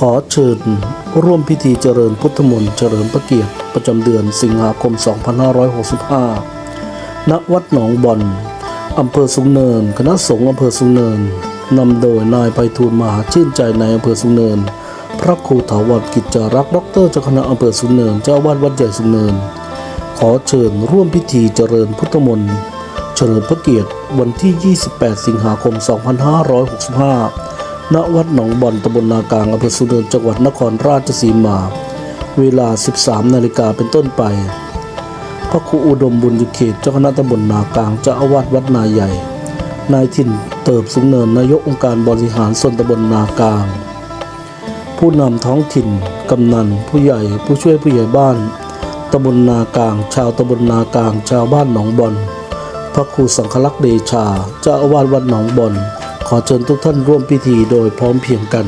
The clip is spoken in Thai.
ขอเชิญร่วมพิธีเจริญพุทธมนต์เฉลิมพระเกียรติประจำเดือนสิงหาคม 2565 ณ วัดหนองบอนอำเภอสุงเนิน คณะสงฆ์อำเภอสุงเนินนำโดยนายไพฑูรย์มหาชื่นใจในายอำเภอสุงเนิน พระครูถาวรกิจจารักษ์ด็อกเตอร์เจ้าคณะอำเภอสุงเนิน เจ้าอาวาดวัดใหญ่สุงเนิน ขอเชิญร่วมพิธีเจริญพุทธมนต์เฉลิมพระเกียรติวันที่ 28 สิงหาคม 2565 ณวัดหนองบอนตำบลนากลางอำเภอสุเนินจังหวัดนครราชสีมา เวลา 13 นาฬิกาเป็นต้นไป พระครูอุดมบุญยเขตเจ้าคณะตำบลนากลางเจ้าอาวาสวัดนาใหญ่ นายถิ่นเติบสุงเนินนายกองค์การบริหารส่วนตำบลนากลาง ผู้นำท้องถิ่น กำนัน ผู้ใหญ่ ผู้ช่วยผู้ใหญ่บ้านตำบลนากลาง ชาวตำบลนากลาง ชาวบ้านหนองบอนพระครูสังฆลักษณ์เดชาเจ้าอาวาสวัดหนองบอน ขอเชิญทุกท่านร่วมพิธีโดยพร้อมเพียงกัน